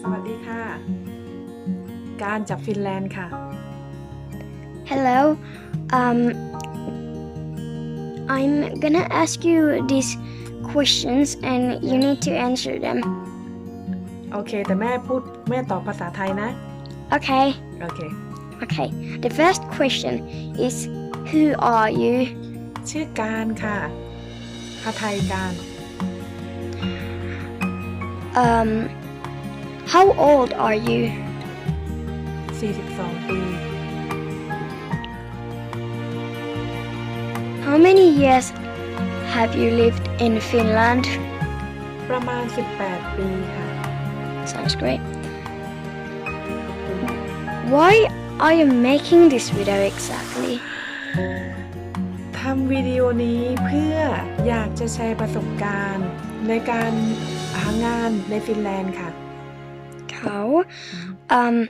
สวัสดีค่ะ การจากฟินแลนด์ค่ะ Hello. Um, I'm gonna ask you these questions and you need to answer them. โอเค แต่แม่พูดแม่ตอบภาษาไทยนะ Okay. โอเค Okay. The first question is Who are you? ชื่อการค่ะภาไทยการ Um, how old are you? 42 ปี How many years have you lived in Finland? ประมาณ 18 ปีค่ะ Sounds great. Why are you making this video exactly? ทำวิดีโอนี้เพื่ออยากจะแชร์ประสบการณ์ ในการหางานในฟินแลนด์ค่ะ How? Um,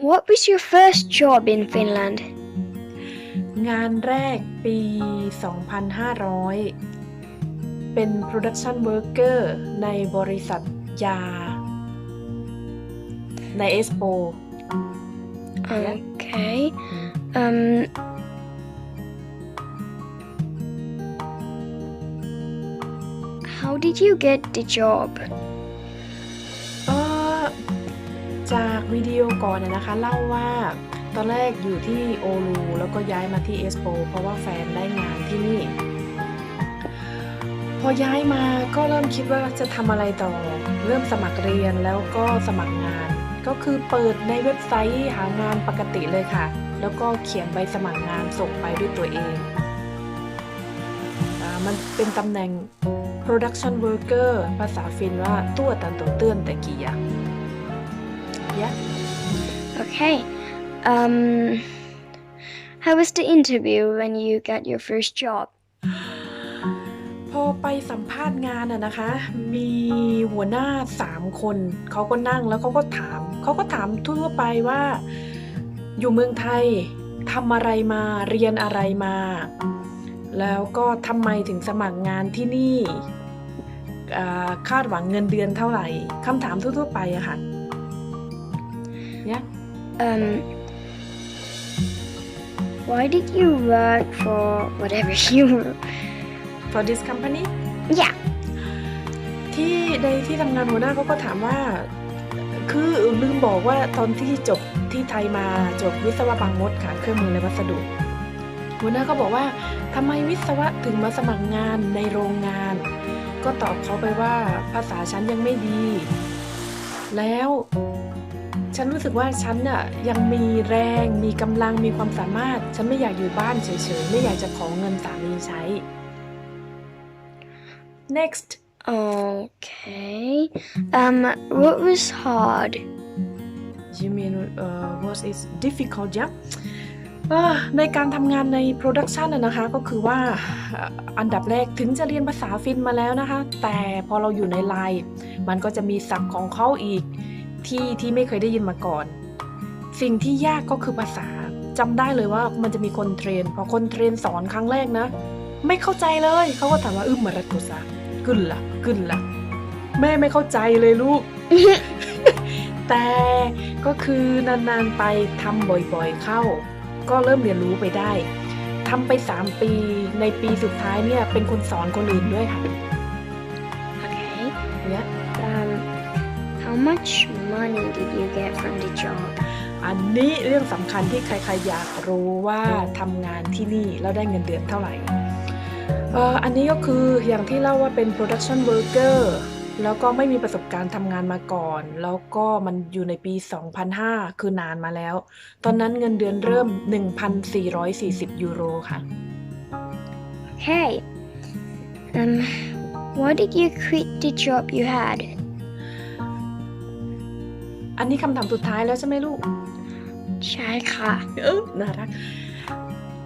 what was your first job in Finland? งานแรกปี 2500 เป็น Production Worker ในบริษัทยา ในเอสโป Okay. Um, how did you get the job? จากวิดีโอก่อนเนี่ยนะคะ เล่าว่าตอนแรกอยู่ที่โอลูแล้วก็ย้ายมาที่เอสโปเพราะว่าแฟนได้งานที่นี่ พอย้ายมาก็เริ่มคิดว่าจะทำอะไรต่อ เริ่มสมัครเรียนแล้วก็สมัครงาน ก็คือเปิดในเว็บไซต์หางานปกติเลยค่ะ แล้วก็เขียนใบสมัครงานส่งไปด้วยตัวเองมันเป็นตำแหน่ง production worker ภาษาฟินว่าตัวตันตัวเตือนแต่กี่อย่าง Yeah. Okay. Um, how was the interview when you got your first job? พอไปสัมภาษณ์งานอะนะคะ มีหัวหน้าสามคน เขาก็นั่งแล้วเขาก็ถาม เขาก็ถามทั่วไปว่า อยู่เมืองไทยทำอะไรมา เรียนอะไรมา แล้วก็ทำไมถึงสมัครงานที่นี่ คาดหวังเงินเดือนเท่าไหร่คำถามทั่วๆไปอะค่ะ เนี่ย Um, why did you work for whatever you were? for this company Yeah. ที่ในที่ทำงานหัวหน้าเขาก็ถามว่า คือลืมบอกว่าตอนที่จบที่ไทยมาจบวิศวะบางมดค่ะเครื่องมือและวัสดุ หัวหน้าก็บอกว่าทำไมวิศวะถึงมาสมัครงานในโรงงาน ก็ตอบเขาไปว่าภาษาฉันยังไม่ดี แล้ว ฉันรู้สึกว่าฉันน่ะยังมีแรงมีกำลังมีความสามารถ ฉันไม่อยากอยู่บ้านเฉยๆ ไม่อยากจะขอเงินสามีใช้ next Okay. Um, what was hard? you mean uh, what is difficult ยะอ่าในการทำงานใน production นะนะคะก็คือว่าอ่าอันดับแรกถึงจะเรียนภาษาฟินมาแล้วนะคะ แต่พอเราอยู่ในไลน์มันก็จะมีศัพท์ของเขาอีก ที่ที่ไม่เคยได้ยินมาก่อน สิ่งที่ยากก็คือภาษาจำได้เลยว่ามันจะมีคนเทรน พอคนเทรนสอนครั้งแรกนะ ไม่เข้าใจเลยเขาก็ถามว่าอึมมารัตกุสะกึนละกึนละแม่ไม่เข้าใจเลยลูก แต่ก็คือนานๆไปทำบ่อยๆเข้า ก็เริ่มเรียนรู้ไปได้ทำไป 3 ปีในปีสุดท้ายเนี่ยเป็นคนสอนคนอื่นด้วยค่ะ Okay. เนี่ย Um, how much money did you get from the job? อันนี้เรื่องสำคัญที่ใครๆอยากรู้ว่าทำงานที่นี่แล้วได้เงินเดือนเท่าไหร่เอ่ออันนี้ก็คืออย่างที่เล่าว่าเป็น production worker แล้วก็ไม่มีประสบการณ์ทำงานมาก่อน แล้วก็มันอยู่ในปี 2005 คือนานมาแล้ว ตอนนั้นเงินเดือนเริ่ม 1,440 ยูโรค่ะ Okay. Um, why did you quit the job you had? อันนี้คำถามสุดท้ายแล้วใช่ไหมลูก ใช่ค่ะ เออน่ารัก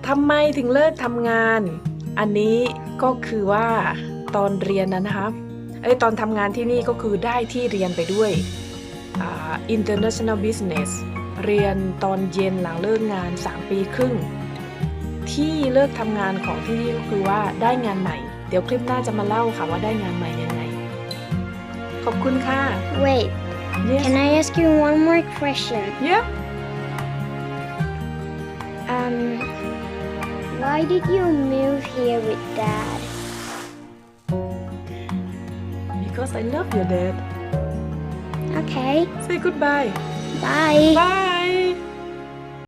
ทำไมถึงเลิกทำงาน อันนี้ก็คือว่าตอนเรียนนะนะคะเอ้ยตอนทำงานที่นี่ก็คือได้ที่เรียนไปด้วยอ่า international business เรียนตอนเย็นหลังเลิกงาน 3 ปีครึ่ง ที่เลิกทำงานของที่นี่ก็คือว่าได้งานใหม่ เดี๋ยวคลิปหน้าจะมาเล่าค่ะว่าได้งานใหม่ยังไงเข้าขอบคุณค่ะ Wait, yes can I ask you one more question? yeah Um, why did you move here with dad? because I love your dad Okay, say goodbye bye. bye